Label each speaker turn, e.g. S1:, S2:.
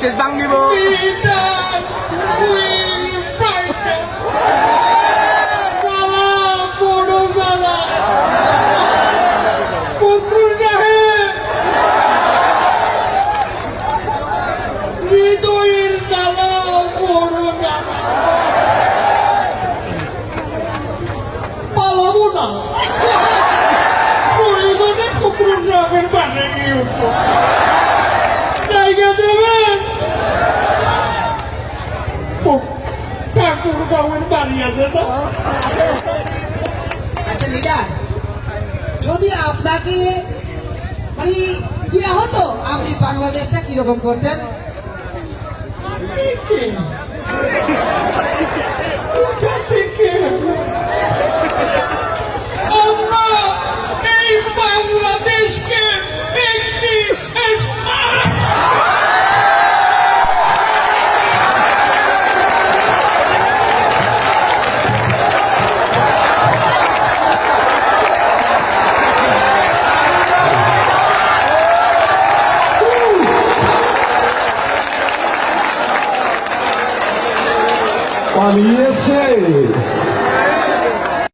S1: Stage বাং দিব
S2: Freedom বাবুর বাড়ি আছে তো
S3: আচ্ছা লিডার, যদি আপনাকে মানে দেওয়া হতো আপনি বাংলাদেশটা কীরকম করতেন?
S4: পালিয়েছে